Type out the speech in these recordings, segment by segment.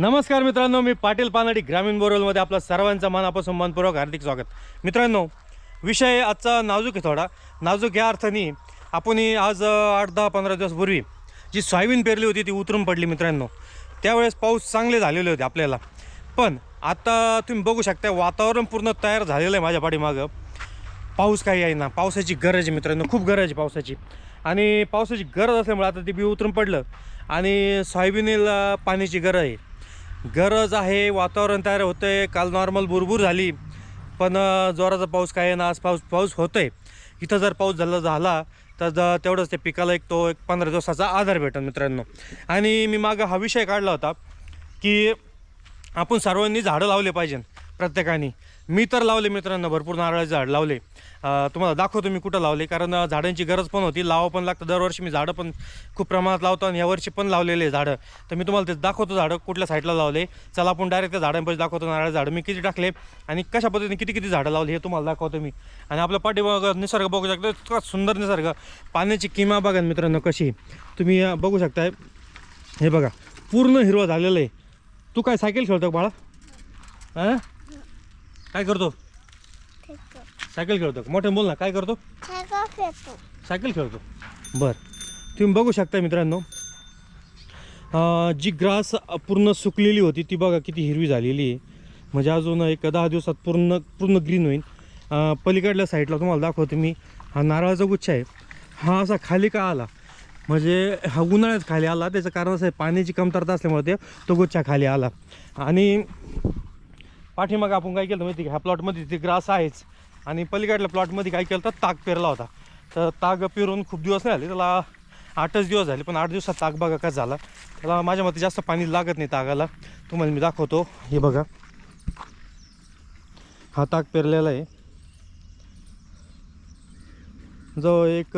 नमस्कार मित्रांनो मी पाटील पानाडी ग्रामीण बोरवलमध्ये आपलं सर्वांचं मनापासून मनपूर्वक हार्दिक स्वागत. मित्रांनो विषय आजचा नाजूक आहे थोडा. नाजूक या अर्थाने आपण आज आठ दहा पंधरा दिवसपूर्वी जी सोयाबीन पेरली होती ती उतरून पडली मित्रांनो. त्यावेळेस पाऊस चांगले झालेले होते आपल्याला. पण आता तुम्ही बघू शकता वातावरण पूर्ण तयार झालेलं आहे माझ्या पाठीमागं. पाऊस काही आहे ना पावसाची गरज आहे मित्रांनो खूप गरज आहे पावसाची. आणि पावसाची गरज असल्यामुळे आता ते बी उतरून पडलं. आणि सोयाबीनला पाण्याची गरज आहे. गरज आहे वातावरण तयार होतं आहे काल नॉर्मल भुरभूर झाली. पण जोराचा पाऊस काय आहे ना आज पाऊस पाऊस होतो आहे इथं जर पाऊस झाला झाला तर तेवढंच ते पिकाला एक तो एक पंधरा दिवसाचा आधार भेटेल मित्रांनो. आणि मी मागं हा विषय काढला होता की आपण सर्वांनी झाडं लावले पाहिजे प्रत्येकाने. मी तर लावले मित्रांनो भरपूर नारळाचे झाड लावले. तुम्हाला दाखवतो मी कुठं लावले कारण झाडांची गरज पण होती. लावा पण लागतं. दरवर्षी मी झाडं पण खूप प्रमाणात लावतो आणि यावर्षी पण लावलेले झाडं. तर मी तुम्हाला ते दाखवतो झाडं कुठल्या साईडला लावले. चला आपण डायरेक्ट त्या झाडांपासून दाखवतो नारळ झाडं. मी किती टाकले आणि कशा पद्धतीने किती किती झाडं लावली हे तुम्हाला दाखवतो मी. आणि आपल्या पाठीमाग निसर्ग बघू शकता. इतका सुंदर निसर्ग. पाण्याची किमा बघा मित्रांनो कशी. तुम्ही बघू शकताय. हे बघा पूर्ण हिरवं झालेलं आहे. तू काय सायकल खेळतो बाळा? हां काय करतो? सायकल खेळतो मोठे बोल ना काय करतो? सायकल खेळतो. बर. तुम्ही बघू शकता मित्रांनो जी ग्रास पूर्ण सुकलेली होती ती बघा किती हिरवी झालेली आहे. म्हणजे अजून एक दहा दिवसात पूर्ण पूर्ण ग्रीन होईल. पलीकडल्या साईडला तुम्हाला दाखवतो मी. हा नारळाचा गुच्छ आहे. हा असा खाली का आला? म्हणजे हा उन्हाळ्यात खाली आला. त्याचं कारण असं आहे पाण्याची कमतरता असल्यामुळे ते तो गुच्छा खाली आला. आणि पाठीमागं आपण काय केलं माहिती का? ह्या प्लॉटमध्ये ते ग्रास आहेच आणि पलीकडल्या प्लॉटमध्ये काय केलं तर ताग पेरला होता. तर ताग पेरून खूप दिवस नाही झाले. त्याला आठच दिवस झाले पण आठ दिवसात ताग बघा का झाला. त्याला माझ्या मते जास्त पाणी लागत नाही तागाला. तुम्हाला मी दाखवतो. हे बघा. हा ताक पेरलेला आहे. जो एक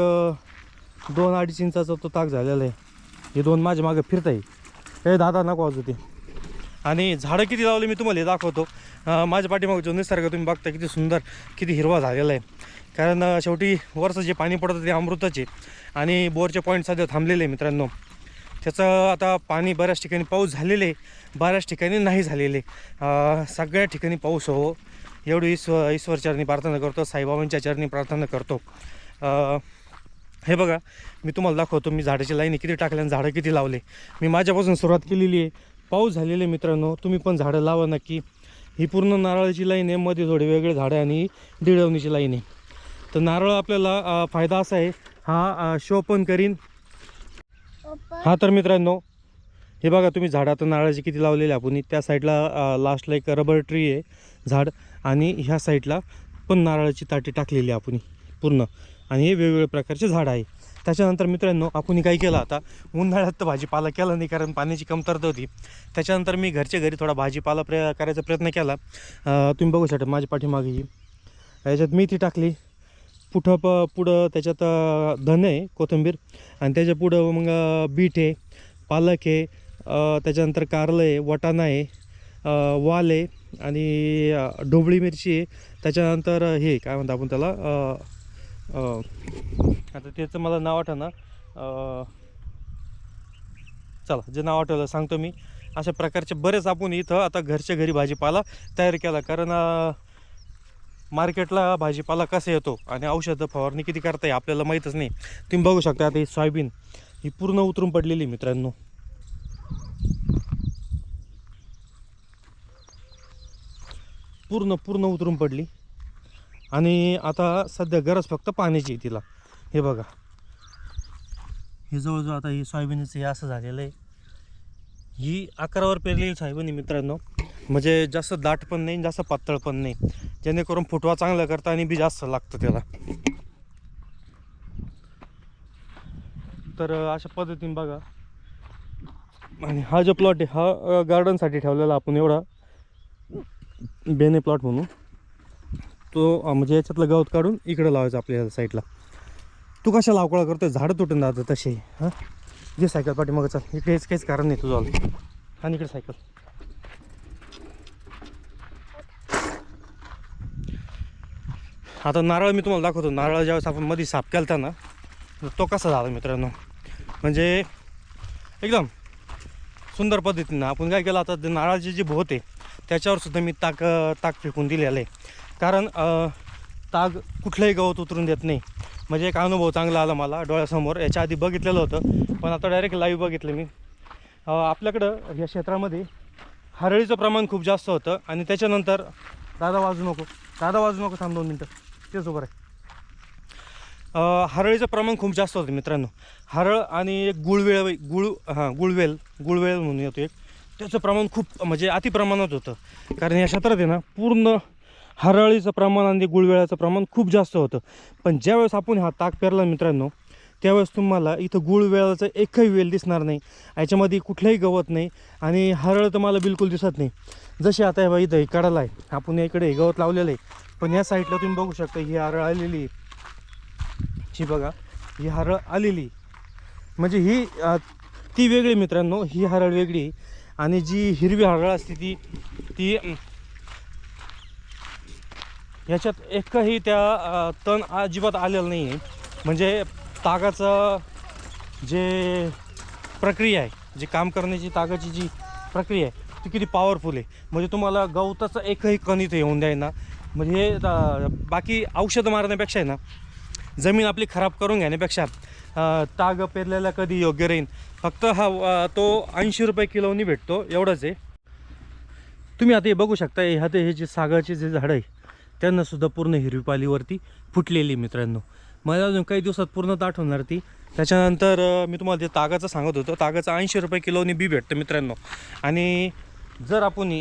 दोन अडीच इंचाचा तो ताग झालेला आहे. हे दोन माझ्या मागं फिरत आहे हे दादा नको वाजू ते. आणि झाडं किती लावले मी तुम्हाला हे दाखवतो. माझ्या पाठीमागं जो निसर्ग तुम्ही बघता किती सुंदर किती हिरवा झालेला आहे. कारण शेवटी वरचं जे पाणी पडतं ते अमृताचे आणि बोरचे पॉईंट सध्या थांबलेले आहे मित्रांनो. त्याचं आता पाणी बऱ्याच ठिकाणी पाऊस झालेले आहे बऱ्याच ठिकाणी नाही झालेले सगळ्या ठिकाणी पाऊस हो. एवढी ईश्वर चरणी प्रार्थना करतो साईबाबांच्या चरणी प्रार्थना करतो. हे बघा मी तुम्हाला दाखवतो मी झाडाची लाईनी किती टाकल्या आणि झाडं किती लावले. मी माझ्यापासून सुरुवात केलेली आहे. पाऊस झालेले आहे मित्रांनो तुम्ही पण झाडं लावा नक्की. ही पूर्ण नारळाची लाईन आहे मध्ये थोडे वेगळे झाडं आणि डिळवणीची लाईन आहे. तर नारळ आपल्याला फायदा असा आहे हा शो पण करीन. हा तर मित्रांनो हे बघा तुम्ही झाडं आता नारळाची किती लावलेली आपण. त्या साईडला लास्टला एक रबर ट्री आहे झाड आणि ह्या साईडला पण नारळाची ताटी टाकलेली आहे आपण पूर्ण. आणि हे वेगवेगळ्या प्रकारचे झाडं आहे. त्याच्यानंतर मित्रांनो आपण काय केलं आता? उन्हाळ्यात तर भाजीपाला केला नाही कारण पाण्याची कमतरता होती. त्याच्यानंतर मी घरच्या घरी थोडा भाजीपाला प्र करायचा प्रयत्न केला. तुम्ही बघू शकता माझ्या पाठीमागे याच्यात मेथी टाकली पुढं प पुढं त्याच्यात धने आहे कोथिंबीर. आणि त्याच्या पुढं मग बीट आहे पालक आहे त्याच्यानंतर कारलं आहे वटाणा आहे वाल आहे आणि ढोबळी मिरची आहे. त्याच्यानंतर हे काय म्हणतो आपण त्याला? आता त्याचं मला नाव आठवणं चला जे नाव आठवलं सांगतो मी. अशा प्रकारचे बरेच आपण इथं आता घरच्या घरी भाजीपाला तयार केला. कारण मार्केटला भाजीपाला कसा येतो आणि औषधं फवारणी किती करता येईल आपल्याला माहीतच नाही. तुम्ही बघू शकता आता ही सोयाबीन ही पूर्ण उतरून पडलेली मित्रांनो. पूर्ण पूर्ण उतरून पडली. आणि आता सध्या गरज फक्त पाण्याची आहे तिला. हे बघा. हे जवळजवळ आता ही सोयाबीनचं हे असं झालेलं आहे. ही अकरावर पेरलेली सोयाबीन आहे मित्रांनो. म्हणजे जास्त दाट पण नाही जास्त पातळ पण नाही. जेणेकरून फुटवा चांगला करता आणि बी जास्त लागतं त्याला. तर अशा पद्धतीने बघा. आणि हा जो प्लॉट आहे हा गार्डनसाठी ठेवलेला आपण एवढा बेने प्लॉट म्हणून. तो म्हणजे याच्यातलं गवत काढून इकडं लावायचं आपल्या साईडला तू कशा लावकळा करतोय? झाडं तुटून जातं तसे. हां? जे सायकल पाठी मग चल. इकडेच काहीच कारण नाही तुझं आणि इकडे सायकल. आता नारळ मी तुम्हाला दाखवतो. नारळ ज्यावेळेस आपण मध्ये साफ केलता ना तर तो कसा झाला मित्रांनो? म्हणजे एकदम सुंदर पद्धतीनं आपण काय केलं आता ते नारळाची जी भोत आहे त्याच्यावर सुद्धा मी ताक ताक फेकून दिलेलं आहे. कारण ताग कुठलंही गवत उतरून देत नाही. म्हणजे एक अनुभव चांगला आला मला डोळ्यासमोर. याच्या आधी बघितलेलं होतं पण आता डायरेक्ट लाईव्ह बघितलं मी. आपल्याकडं या क्षेत्रामध्ये हरळीचं प्रमाण खूप जास्त होतं आणि त्याच्यानंतर दादा वाजू नको दादा वाजू नको थांब दोन मिनटं. तेच उभं आहे हरळीचं प्रमाण खूप जास्त होतं मित्रांनो. हरळ आणि एक गुळवेळ गुळ हां गुळवेल गुळवेल म्हणून येतो एक. त्याचं प्रमाण खूप म्हणजे अतिप्रमाणात होतं. कारण या क्षेत्रात आहे ना पूर्ण हरळीचं प्रमाण आणि गुळवेळाचं प्रमाण खूप जास्त होतं. पण ज्यावेळेस आपण हा ताक पेरला मित्रांनो त्यावेळेस तुम्हाला इथं गुळवेळाचं एकही वेल दिसणार नाही. याच्यामध्ये कुठलंही गवत नाही आणि हरळ तर मला बिलकुल दिसत नाही. जशी आता हे बा इथं हे आहे. आपण इकडे हे गवत लावलेलं आहे. पण या साईडला तुम्ही बघू शकता ही हरळ आलेली आहे. ही बघा ही हरळ आलेली म्हणजे ही ती वेगळी मित्रांनो ही हरळ वेगळी आणि जी हिरवी हरळ असते ती ती ह्याच्यात एकही त्या तण अजिबात आलेलं नाही आहे म्हणजे तागाचं जे प्रक्रिया आहे जी काम करण्याची तागाची जी प्रक्रिया आहे ती किती पॉवरफुल आहे. म्हणजे तुम्हाला गवताचं एकही कण इथे येऊन द्याय ना म्हणजे हे बाकी औषधं मारण्यापेक्षा आहे ना जमीन आपली खराब करून घेण्यापेक्षा ताग पेरलेला कधी योग्य राहील फक्त हा तो ऐंशी रुपये किलोनी भेटतो एवढंच आहे. तुम्ही आता हे बघू शकता ह्या ते हे जे सागाचे जे झाडं आहे त्यांनासुद्धा पूर्ण हिरवी पालीवरती फुटलेली मित्रांनो. मला अजून काही दिवसात पूर्ण ताट होणार ती. त्याच्यानंतर मी तुम्हाला ते तागाचं सांगत होतो. तागाचं ऐंशी रुपये किलोनी बी भेटतं मित्रांनो. आणि जर आपण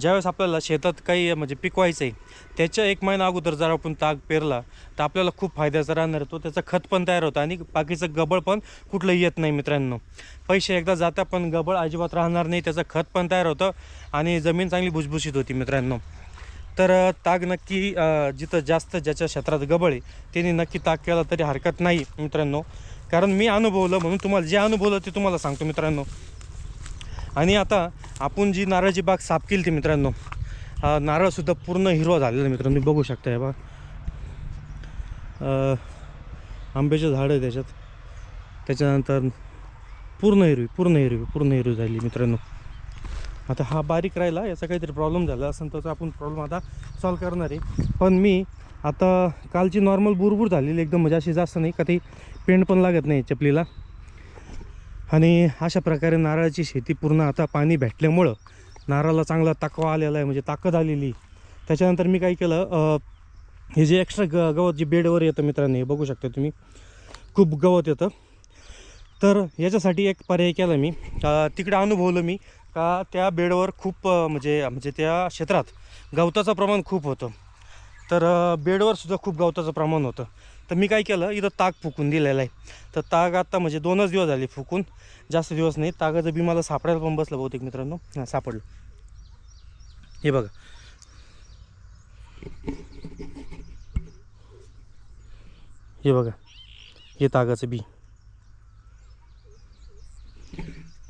ज्यावेळेस आपल्याला शेतात काही म्हणजे पिकवायचं आहे त्याच्या एक महिना अगोदर जर आपण ताग पेरला तर आपल्याला खूप फायद्याचा राहणार. तो त्याचं खत पण तयार होतं आणि बाकीचं गबळ पण कुठलं येत नाही मित्रांनो. पैसे एकदा जाता पण गबळ अजिबात राहणार नाही. त्याचं खत पण तयार होतं आणि जमीन चांगली भुसभुशीत होती मित्रांनो. तर ताग नक्की जिथं जास्त ज्याच्या क्षेत्रात गबळ आहे त्यांनी नक्की ताग केला तरी हरकत नाही मित्रांनो. कारण मी अनुभवलं म्हणून तुम्हाला जे अनुभवलं ते तुम्हाला सांगतो मित्रांनो. आणि आता आपण जी नारळाची बाग साफ केली ती मित्रांनो नारळसुद्धा पूर्ण हिरवा झालेला आहे मित्रांनो. बघू शकता हे बा आंब्याचे झाड आहे त्याच्यात. त्याच्यानंतर पूर्ण हिरवी पूर्ण हिरवी पूर्ण हिरवी झाली मित्रांनो. आता हा बारीक राहिला याचा काहीतरी प्रॉब्लेम झाला असेल त्याचा आपण प्रॉब्लेम आता सॉल्व करणार आहे. पण मी आता कालची नॉर्मल बुरबुर झालेली एकदम म्हणजे अशी जास्त नाही का ती पेंट पण लागत नाही चपलीला. आणि अशा प्रकारे नारळाची शेती पूर्ण आता पाणी भेटल्यामुळं नारळाला चांगला ताकवा आलेला आहे म्हणजे ताकद आलेली. त्याच्यानंतर मी काय केलं हे जे एक्स्ट्रा ग गवत जे बेडवर येतं मित्रांनी हे बघू शकता तुम्ही. खूप गवत येतं. तर याच्यासाठी एक पर्याय केला मी. तिकडं तिकडे अनुभवलं मी. का त्या बेडवर खूप म्हणजे म्हणजे त्या क्षेत्रात गवताचं प्रमाण खूप होतं. तर बेडवर सुद्धा खूप गवताचं प्रमाण होतं. तर मी काय केलं इथं ताक फुकून दिलेलं आहे. तर ताग आत्ता म्हणजे दोनच दिवस झाले फुकून जास्त दिवस नाही. तागाचं बी मला सापडायला पण बसलं बहुतेक मित्रांनो. हां सापडलं. हे बघा. हे बघा. हे तागाचं बी.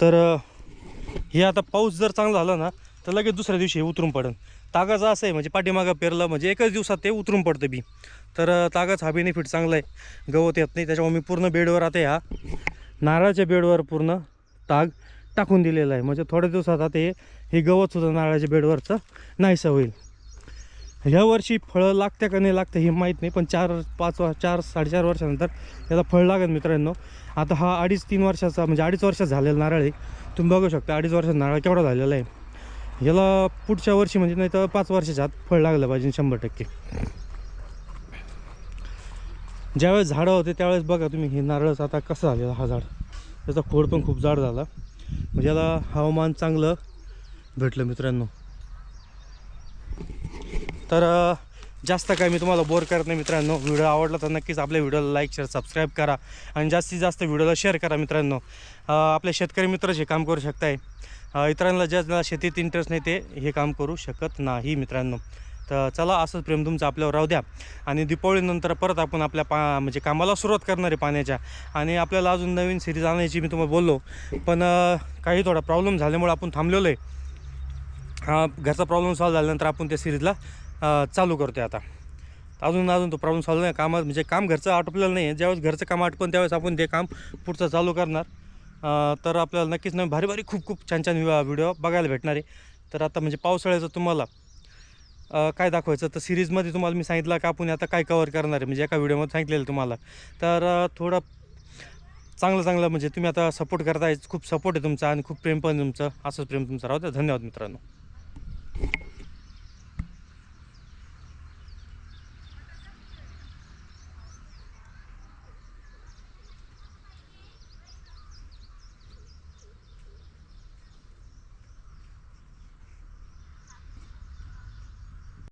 तर हे आता पाऊस जर चांगला झाला ना तर लगेच दुसऱ्या दिवशी हे उतरून पडेल तागाचं असं आहे म्हणजे पाठीमागं पेरलं म्हणजे एकच दिवसात ते उतरून पडतं बी. तर तागाच हा बेनिफिट चांगला आहे. गवत येत नाही त्याच्यामुळे मी पूर्ण बेडवर आता ह्या नारळाच्या बेडवर पूर्ण ताग टाकून दिलेला आहे. म्हणजे थोड्या दिवसात आता हे हे गवतसुद्धा नारळाच्या बेडवरचं नाहीसं होईल. ह्या वर्षी फळं लागते का नाही लागतं हे माहीत नाही पण चार पाच वा चार साडेचार वर्षानंतर याला फळ लागेल मित्रांनो. आता हा अडीच तीन वर्षाचा म्हणजे अडीच वर्षात झालेला नारळ आहे. तुम्ही बघू शकता अडीच वर्षात नारळ केवढा झालेला आहे. याला पुढच्या वर्षी म्हणजे नाही तर पाच वर्षाच्या आत फळ लागलं पाहिजे शंभर टक्के. ज्यावेळेस झाडं होते त्यावेळेस बघा तुम्ही हे नारळच आता कसं झालेलं हा झाड. त्याचा खोड पण खूप जाड झाला. म्हणजे याला हवामान चांगलं भेटलं मित्रांनो. तर जास्त काय मी तुम्हाला बोर करत नाही मित्रांनो. व्हिडिओ आवडला तर नक्कीच आपल्या व्हिडिओला लाईक शेअर सबस्क्राईब करा. आणि जास्तीत जास्त व्हिडिओला शेअर करा मित्रांनो. आपल्या शेतकरी मित्रच हे काम करू शकताय इतरांना ज्या शेतीत इंटरेस्ट नाही ते हे काम करू शकत नाही मित्रांनो. तर चला असंच प्रेम तुमचं आपल्यावर राहू द्या. आणि दीपावलीनंतर परत आपण आपल्या पा म्हणजे कामाला सुरुवात करणार आहे पाण्याच्या. आणि आपल्याला अजून नवीन सिरीज आणायची मी तुम्हाला बोललो. पण काही थोडा प्रॉब्लेम झाल्यामुळे आपण थांबलेलो आहे. घरचा प्रॉब्लेम सॉल्व झाल्यानंतर आपण त्या सिरीजला चालू करतो आता. अजून अजून तो प्रॉब्लेम सॉल्व नाही. कामात म्हणजे काम घरचं आटोपलेलं नाही आहे ज्यावेळेस घरचं काम आटपून त्यावेळेस आपण ते काम पुढचं चालू करणार. तर आपल्याला नक्कीच नवीन भारी भारी खूप खूप छान छान व्हिडिओ बघायला भेटणार आहे. तर आता म्हणजे पावसाळ्याचं तुम्हाला काय दाखवायचं? तर सिरीजमध्ये तुम्हाला मी सांगितलं का आपण आता काय कवर करणार आहे? म्हणजे एका व्हिडिओमध्ये सांगितलेलं तुम्हाला. तर थोडं चांगलं चांगलं म्हणजे तुम्ही आता सपोर्ट करताय. खूप सपोर्ट आहे तुमचा आणि खूप प्रेम पण तुमचं. असंच प्रेम तुमचं राहतं धन्यवाद मित्रांनो.